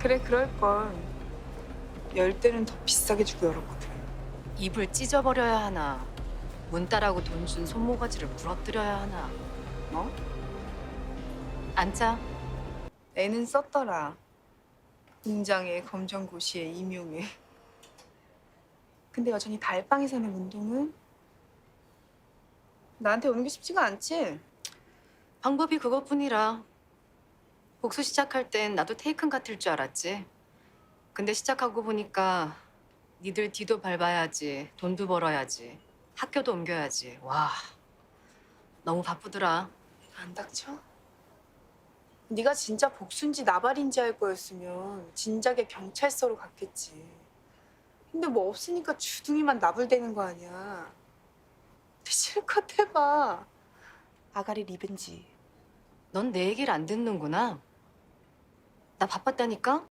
그래 그럴걸. 열 때는 더 비싸게 주고 열었거든. 입을 찢어버려야 하나 문 따라고 돈 준 손모가지를 부러뜨려야 하나 어? 앉자 애는 썼더라. 공장에 검정고시에 임용에. 근데 여전히 달방에 사는 운동은 나한테 오는 게 쉽지가 않지. 방법이 그것뿐이라 복수 시작할 땐 나도 테이큰 같을 줄 알았지 근데 시작하고 보니까 니들 뒤도 밟아야지 돈도 벌어야지 학교도 옮겨야지 와 너무 바쁘더라 안 닥쳐? 네가 진짜 복수인지 나발인지 알 거였으면 진작에 경찰서로 갔겠지. 근데 뭐 없으니까 주둥이만 나불대는 거 아니야. 근데 실컷 해봐. 아가리 리벤지. 넌 내 얘기를 안 듣는구나 나 바빴다니까